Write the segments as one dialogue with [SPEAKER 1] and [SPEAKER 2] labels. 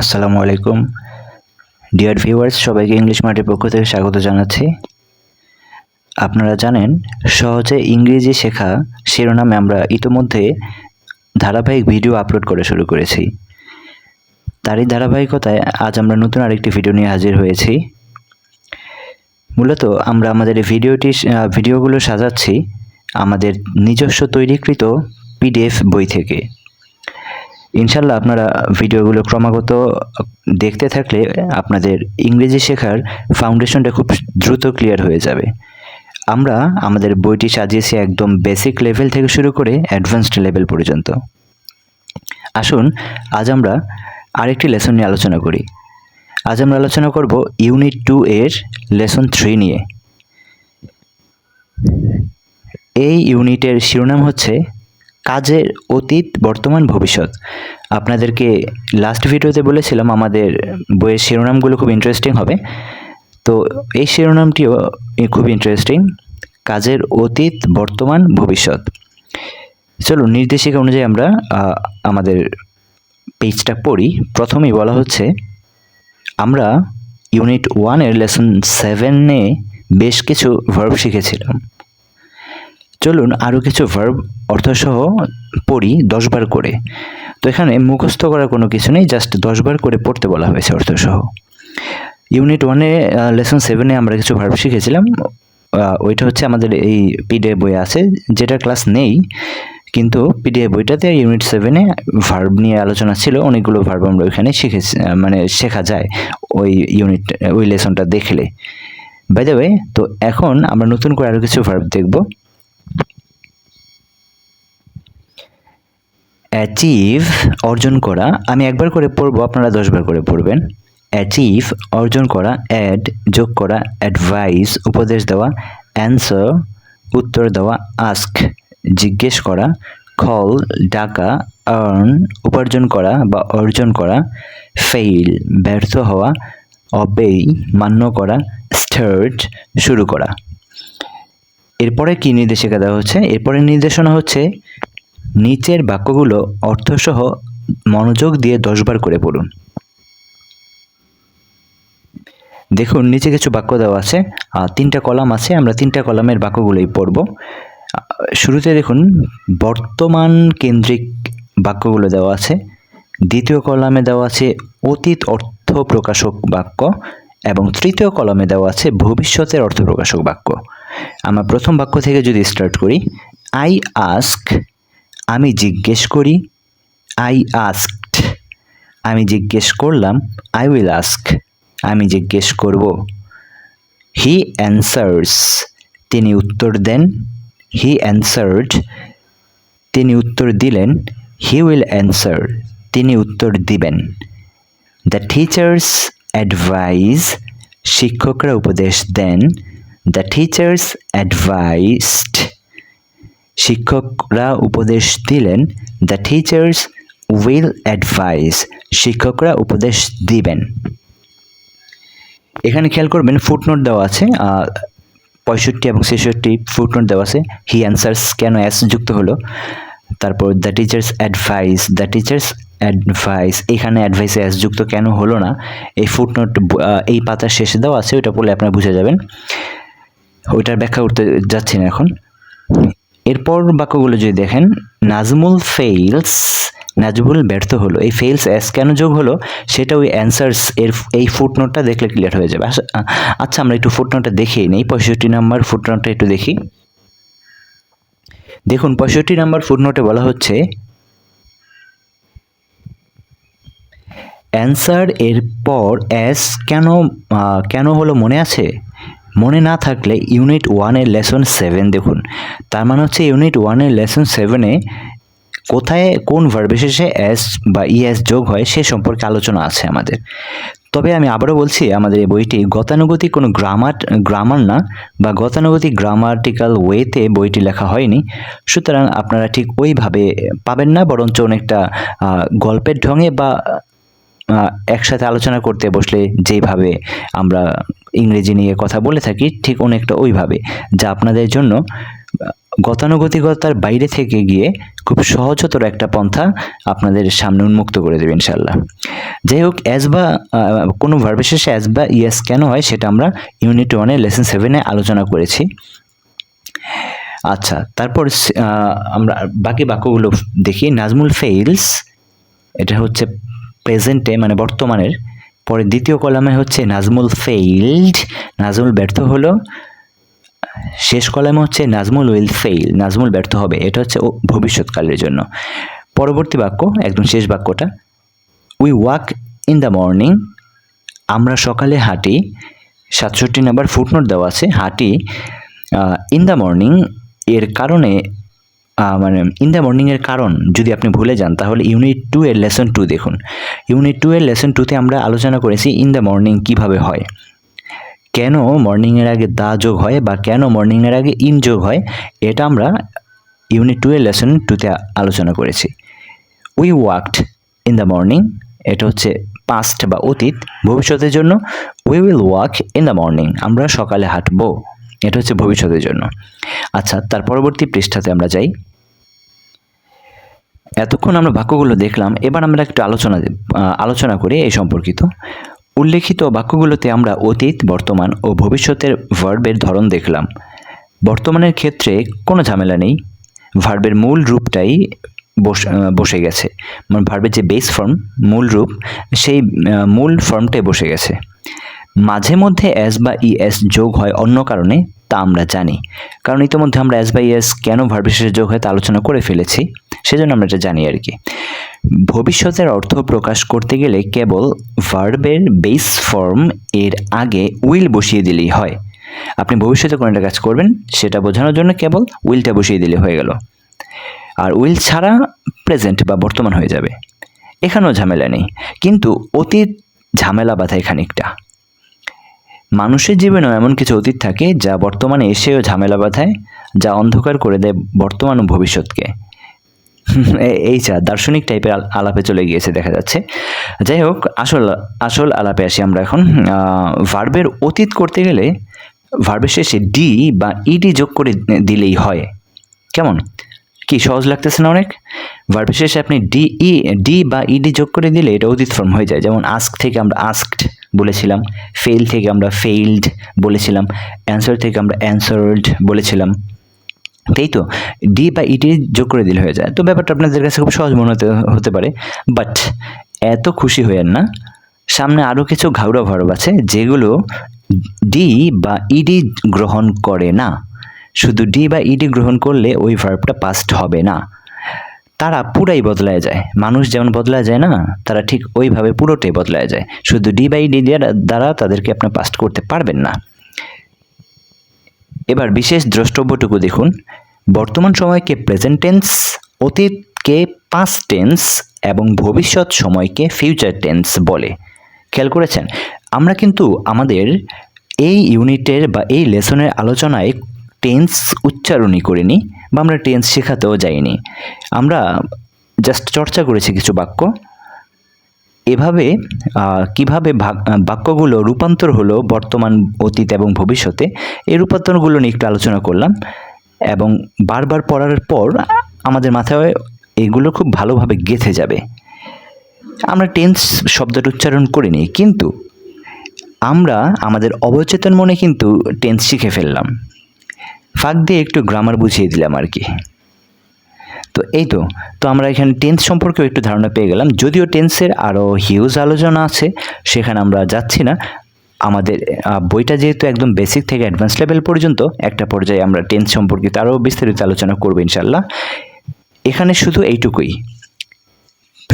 [SPEAKER 1] আসসালামু আলাইকুম। Dear viewers সবাইকে ইংলিশ মাঠের পক্ষ থেকে স্বাগত জানাচ্ছি। আপনারা জানেন, সহজে ইংরেজি শেখা শিরোনামে আমরা ইতোমধ্যে ধারাবাহিক ভিডিও আপলোড করে শুরু করেছি। তারই ধারাবাহিকতায় আজ আমরা নতুন আরেকটি ভিডিও নিয়ে হাজির হয়েছি। মূলত আমরা আমাদের এই ভিডিওটি ভিডিওগুলো সাজাচ্ছি আমাদের নিজস্ব তৈরিকৃত পিডিএফ বই থেকে। ইনশাল্লাহ আপনারা ভিডিওগুলো ক্রমাগত দেখতে থাকলে আপনাদের ইংরেজি শেখার ফাউন্ডেশনটা খুব দ্রুত ক্লিয়ার হয়ে যাবে। আমরা আমাদের বইটি সাজিয়েছি একদম বেসিক লেভেল থেকে শুরু করে অ্যাডভান্সড লেভেল পর্যন্ত। আসুন, আজ আমরা আরেকটি লেসন নিয়ে আলোচনা করি। আজ আমরা আলোচনা করব ইউনিট টু এর লেসন থ্রি নিয়ে। এই ইউনিটের শিরোনাম হচ্ছে কাজের অতীত, বর্তমান, ভবিষ্যৎ। আপনাদেরকে লাস্ট ভিডিওতে বলেছিলাম আমাদের বইয়ের শিরোনামগুলো খুব ইন্টারেস্টিং হবে। তো এই শিরোনামটিও খুব ইন্টারেস্টিং কাজের অতীত, বর্তমান, ভবিষ্যৎ। চলুন, নির্দেশিকা অনুযায়ী আমরা আমাদের পেজটা পড়ি। প্রথমেই বলা হচ্ছে, আমরা ইউনিট ওয়ানের লেসন সেভেনে বেশ কিছু ভার্ব শিখেছিলাম। চলুন আরও কিছু ভার্ব অর্থসহ পড়ি দশবার করে। তো এখানে মুখস্থ করার কোনো কিছু নেই জাস্ট দশবার করে পড়তে বলা হয়েছে অর্থসহ। ইউনিট ওয়ানে লেসন সেভেনে আমরা কিছু ভার্ব শিখেছিলাম। ওইটা হচ্ছে আমাদের এই পিডিএফ বই আছে, যেটা ক্লাস নেই, কিন্তু পিডিএফ বইটাতে ইউনিট সেভেনে ভার্ব নিয়ে আলোচনা ছিল, অনেকগুলো ভার্ব আমরা ওইখানে শিখেছি মানে শেখা যায় ওই ইউনিট ওই লেসনটা দেখলে। বাই দ্য ওয়ে তো এখন আমরা নতুন করে আরও কিছু ভার্ব দেখব। অ্যাচিভ অর্জন করা। আমি একবার করে পড়ব, আপনারা দশবার করে পড়বেন। অ্যাচিভ অর্জন করা। অ্যাড যোগ করা। অ্যাডভাইস উপদেশ দেওয়া। অ্যান্সার উত্তর দেওয়া। আস্ক জিজ্ঞেস করা। খল ডাকা। আর্ন উপার্জন করা বা অর্জন করা। ফেইল ব্যর্থ হওয়া। অবেই মান্য করা। স্টার্ট শুরু করা। এরপরে কি নির্দেশিকা দেওয়া হচ্ছে? এরপরে নির্দেশনা হচ্ছে নিচের বাক্যগুলো অর্থসহ মনোযোগ দিয়ে দশবার করে পড়ুন। দেখুন, নিচে কিছু বাক্য দেওয়া আছে। তিনটা কলাম আছে, আমরা তিনটা কলামের বাক্যগুলোই পড়ব। শুরুতে দেখুন, বর্তমান কেন্দ্রিক বাক্যগুলো দেওয়া আছে। দ্বিতীয় কলামে দেওয়া আছে অতীত অর্থ প্রকাশক বাক্য এবং তৃতীয় কলামে দেওয়া আছে ভবিষ্যতের অর্থ প্রকাশক বাক্য। আমরা প্রথম বাক্য থেকে যদি স্টার্ট করি আই আস্ক আমি জিজ্ঞেস করি আই আস্কড আমি জিজ্ঞেস করলাম আই উইল আস্ক আমি জিজ্ঞেস করব হি অ্যান্সার্স তিনি উত্তর দেন হি অ্যান্সার্ড তিনি উত্তর দিলেন হি উইল অ্যান্সার তিনি উত্তর দিবেন। দ্য টিচার্স অ্যাডভাইস শিক্ষকরা উপদেশ দেন দ্য টিচার্স অ্যাডভাইসড শিক্ষকরা উপদেশ দিলেন দ্য টিচার্স উইল অ্যাডভাইস শিক্ষকরা উপদেশ দিবেন। এখানে খেয়াল করবেন ফুটনোট দেওয়া আছে পঁয়ষট্টি এবং ছেষট্টি ফুটনোট দেওয়া আছে। হি অ্যান্সার্স কেন অ্যাস যুক্ত হলো। তারপর the teacher's advice the teacher's advice এখানে অ্যাডভাইসে অ্যাস যুক্ত কেন হলো না, এই ফুটনোট এই পাতার শেষে দেওয়া আছে, ওইটা পড়লে আপনারা বুঝে যাবেন। ওইটার ব্যাখ্যা করতে যাচ্ছি না এখন। এরপর বাক্যগুলো যদি দেখেন, নাজমুল ফেইলস, নাজমুল ব্যর্থ হলো। এই ফেইলস অ্যাস কেন যোগ হলো? সেটা ওই অ্যান্সার্স এর এই ফুটনোটটা দেখলে ক্লিয়ার হয়ে যাবে। আচ্ছা- আচ্ছা আমরা একটু ফুটনোটটা দেখিয়ে নেই। পঁয়ষট্টি নাম্বার ফুটনোটটা একটু দেখি। দেখুন, পঁয়ষট্টি নাম্বার ফুটনোটে বলা হচ্ছে, অ্যান্সার এর পর অ্যাস কেন কেন হলো মনে আছে? মনে না থাকলে ইউনিট ওয়ানের লেসন সেভেন দেখুন। তার মানে হচ্ছে ইউনিট ওয়ানের লেসন সেভেনে কোথায় কোন ভার্বে শেষে এস বা ইএস যোগ হয় সে সম্পর্কে আলোচনা আছে আমাদের। তবে আমি আবারও বলছি, আমাদের এই বইটি গতানুগতিক কোনো গ্রামার গ্রামার না বা গতানুগতিক গ্রামাটিক্যাল ওয়েতে বইটি লেখা হয়নি। সুতরাং আপনারা ঠিক ওইভাবে পাবেন না, বরঞ্চ অনেকটা গল্পের ঢঙে বা একসাথে আলোচনা করতে বসলে যেইভাবে আমরা ইংরেজি নিয়ে কথা বলে থাকি ঠিক অনেকটা ওইভাবে, যা আপনাদের জন্য গতানুগতিকতার বাইরে থেকে গিয়ে খুব সহজতর একটা পন্থা আপনাদের সামনে উন্মুক্ত করে দেবে ইনশাল্লাহ যাই হোক অ্যাজ বা কোনো ভার্বের শেষে অ্যাজ বা ইয়াস কেন হয় সেটা আমরা ইউনিট ওয়ানে লেসন সেভেনে আলোচনা করেছি। আচ্ছা তারপর আমরা বাকি বাক্যগুলো দেখি। নাজমুল ফেইলস, এটা হচ্ছে প্রেজেন্টে মানে বর্তমানের পরে দ্বিতীয় কলামে হচ্ছে নাজমুল ফেইল্ড। নাজমুল ব্যর্থ হলো। শেষ কলামে হচ্ছে নাজমুল উইল ফেইল। নাজমুল ব্যর্থ হবে। এটা হচ্ছে ভবিষ্যৎকালের জন্য। পরবর্তী বাক্য, একদম শেষ বাক্যটা। We walk in the morning আমরা সকালে হাঁটি। সাতষট্টি নাম্বার ফুটনোট দেওয়া আছে। হাঁটি ইন দ্য মর্নিং এর কারণে মানে ইন দ্য মর্নিংয়ের কারণ যদি আপনি ভুলে যান, তাহলে ইউনিট টু এর লেসন টু দেখুন। ইউনিট টু এর লেসন টুতে আমরা আলোচনা করেছি ইন দ্য মর্নিং কীভাবে হয়। কেন মর্নিংয়ের আগে দা যোগ হয় বা কেন মর্নিংয়ের আগে ইন যোগ হয়, এটা আমরা ইউনিট টু এর লেসন টুতে আলোচনা করেছি। We walked in the morning এটা হচ্ছে পাস্ট বা অতীত, ভবিষ্যতের জন্য we will walk in the morning আমরা সকালে হাঁটবো। এটা হচ্ছে ভবিষ্যতের জন্য। আচ্ছা তার পরবর্তী পৃষ্ঠাতে আমরা যাই। এতক্ষণ আমরা বাক্যগুলো দেখলাম, এবার আমরা একটু আলোচনা আলোচনা করি এই সম্পর্কিত। উল্লেখিত বাক্যগুলোতে আমরা অতীত, বর্তমান ও ভবিষ্যতের ভার্বের ধরন দেখলাম। বর্তমানের ক্ষেত্রে কোনো ঝামেলা নেই। ভার্বের মূল রূপটাই বস- গেছে। মানে ভার্বের যে বেস ফর্ম মূল রূপ, সেই মূল ফর্মটাই বসে গেছে। মাঝে মধ্যে এস বা ই এস যোগ হয় অন্য কারণে, তা আমরা জানি। কারণ ইতিমধ্যে আমরা এস বা ইএস কেন ভার্বের শেষে যোগ হয় তা আলোচনা করে ফেলেছি, সেজন্য আমরা এটা জানি আর কি। ভবিষ্যতের অর্থ প্রকাশ করতে গেলে কেবল ভার্বের বেস ফর্ম এর আগে উইল বসিয়ে দিলেই হয়। আপনি ভবিষ্যতে কোনো একটা কাজ করবেন, সেটা বোঝানোর জন্য কেবল উইলটা বসিয়ে দিলে হয়ে গেল। আর উইল ছাড়া প্রেজেন্ট বা বর্তমান হয়ে যাবে। এখানেও ঝামেলা নেই। কিন্তু অতীত ঝামেলা বাধায় খানিকটা। মানুষের জীবনেও এমন কিছু অতীত থাকে যা বর্তমানে এসেও ঝামেলা বাঁধায়, যা অন্ধকার করে দেয় বর্তমান ও ভবিষ্যৎকে। এই যা দার্শনিক টাইপের আল- আলাপে চলে গিয়েছে, দেখা যাচ্ছে। যাই হোক, আসল আসল আলাপে আসি আমরা এখন। ভার্বের অতীত করতে গেলে ভার্বের শেষে ডি বা ইডি যোগ করে দিলেই হয়। কেমন? কি সহজ লাগতেছে না অনেক? ভার্বের শেষে আপনি ডি ই ডি বা ইডি যোগ করে দিলে এটা অতীত ফর্ম হয়ে যায়। যেমন আস্ক থেকে আমরা আস্কড বলেছিলাম। ফেল থেকে আমরা ফেইল্ড বলেছিলাম। অ্যান্সার থেকে আমরা অ্যান্সার্ড বলেছিলাম। তাই তো? ডি বা ইটি যোগ করে দিলে হয়ে যায়। তো ব্যাপারটা আপনাদের কাছে খুব সহজ মনে হতে হতে পারে। বাট এত খুশি হয়েন না। সামনে আরও কিছু ঘাউড়া ভরব আছে, যেগুলো ডি বা ইডি গ্রহণ করে না। শুধু ডি বা ইডি গ্রহণ করলে ওই ভার্বটা পাস্ট হবে না। তারা পুরাই বদলায় যায়। মানুষ যেমন বদলায় যায় না, তারা ঠিক ওইভাবে পুরোটাই বদলায় যায়। শুধু ডি বাই ডি দ্বারা তাদেরকে আপনি পাস্ট করতে পারবেন না। এবার বিশেষ দ্রষ্টব্যটুকু দেখুন। বর্তমান সময়কে প্রেজেন্ট টেন্স অতীতকে পাস্ট টেন্স এবং ভবিষ্যৎ সময়কে ফিউচার টেন্স বলে। খেয়াল করেছেন? আমরা কিন্তু আমাদের এই ইউনিটের বা এই লেসনের আলোচনায় টেন্স উচ্চারণই করিনি বা আমরা টেন্স শেখাতেও যাইনি। আমরা জাস্ট চর্চা করেছি কিছু বাক্য। এভাবে কীভাবে বাক্যগুলো রূপান্তর হলো বর্তমান, অতীত এবং ভবিষ্যতে, এই রূপান্তরগুলো নিয়ে একটু আলোচনা করলাম এবং বারবার পড়ার পর আমাদের মাথায় এগুলো খুব ভালোভাবে গেঁথে যাবে। আমরা টেন্স শব্দটা উচ্চারণ করিনি, কিন্তু আমরা আমাদের অবচেতন মনে কিন্তু টেন্স শিখে ফেললাম। ফাঁক দিয়ে একটু গ্রামার বুঝিয়ে দিলাম আর কি। তো এই তো তো আমরা এখানে টেন্স সম্পর্কেও একটু ধারণা পেয়ে গেলাম। যদিও টেন্সের আরও হিউজ আলোচনা আছে, সেখানে আমরা যাচ্ছি না। আমাদের বইটা যেহেতু একদম বেসিক থেকে অ্যাডভান্স লেভেল পর্যন্ত, একটা পর্যায়ে আমরা টেন্স সম্পর্কিত আরও বিস্তারিত আলোচনা করব ইনশাল্লাহ এখানে শুধু এইটুকুই।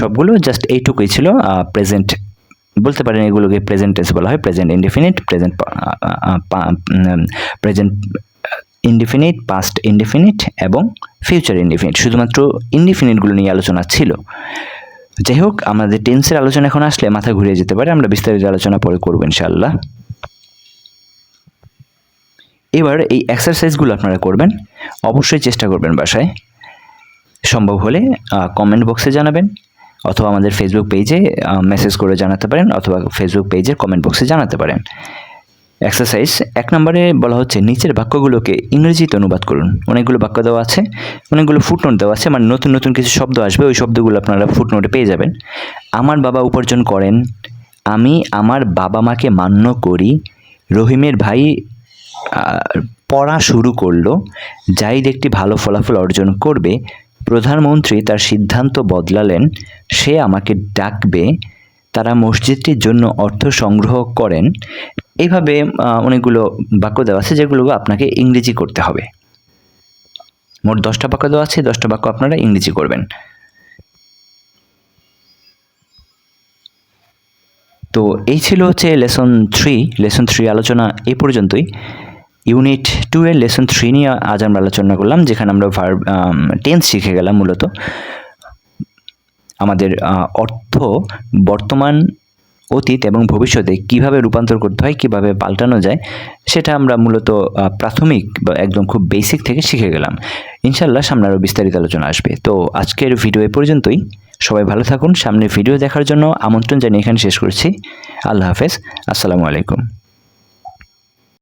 [SPEAKER 1] সবগুলো জাস্ট এইটুকুই ছিল প্রেজেন্ট বলতে পারেন এগুলোকে প্রেজেন্ট টেন্স বলা হয় present indefinite present present indefinite past indefinite এবং ফিউচার ইনডিফিনিট শুধুমাত্র ইনডিফিনিটগুলো নিয়ে আলোচনা ছিল। যাই হোক, আমাদের টেন্সের আলোচনা এখন আসলে মাথা ঘুরিয়ে যেতে পারে, আমরা বিস্তারিত আলোচনা পরে করব ইনশাল্লাহ এবার এই এক্সারসাইজগুলো আপনারা করবেন, অবশ্যই চেষ্টা করবেন বাসায়। সম্ভব হলে কমেন্ট বক্সে জানাবেন, অথবা আমাদের ফেসবুক পেজে মেসেজ করে জানাতে পারেন, অথবা ফেসবুক পেজের কমেন্ট বক্সে জানাতে পারেন। এক্সারসাইজ এক নম্বরে বলা হচ্ছে, নিচের বাক্যগুলোকে ইংরেজিতে অনুবাদ করুন। অনেকগুলো বাক্য দেওয়া আছে, অনেকগুলো ফুটনোট দেওয়া আছে মানে নতুন নতুন কিছু শব্দ আসবে, ওই শব্দগুলো আপনারা ফুটনোটে পেয়ে যাবেন। আমার বাবা উপার্জন করেন, আমি আমার বাবা মাকে মান্য করি, রহিমের ভাই পড়া শুরু করল জাহিদ একটি ভালো ফলাফল অর্জন করবে, প্রধানমন্ত্রী তার সিদ্ধান্ত বদলালেন, সে আমাকে ডাকবে তারা মসজিদটির জন্য অর্থ সংগ্রহ করেন। এইভাবে অনেকগুলো বাক্য দেওয়া আছে যেগুলো আপনাকে ইংরেজি করতে হবে। মোট দশটা বাক্য দেওয়া আছে, দশটা বাক্য আপনারা ইংরেজি করবেন। তো এই ছিল হচ্ছে লেসন থ্রি লেসন থ্রি আলোচনা এ পর্যন্তই। ইউনিট টু এর লেসন থ্রি নিয়ে আজ আমরা আলোচনা করলাম, যেখানে আমরা ভার্ব টেন্স শিখে গেলাম মূলত। আমাদের অর্থ বর্তমান অতীত এবং ভবিষ্যতে কীভাবে রূপান্তর করতে হয়, কীভাবে পাল্টানো যায়, সেটা আমরা মূলত প্রাথমিক বা একদম খুব বেসিক থেকে শিখে গেলাম। ইনশাল্লাহ সামনে আরও বিস্তারিত আলোচনা আসবে। তো আজকের ভিডিও এ পর্যন্তই। সবাই ভালো থাকুন। সামনে ভিডিও দেখার জন্য আমন্ত্রণ জানিয়ে এখানে শেষ করছি। আল্লাহ হাফেজ। আসসালামু আলাইকুম।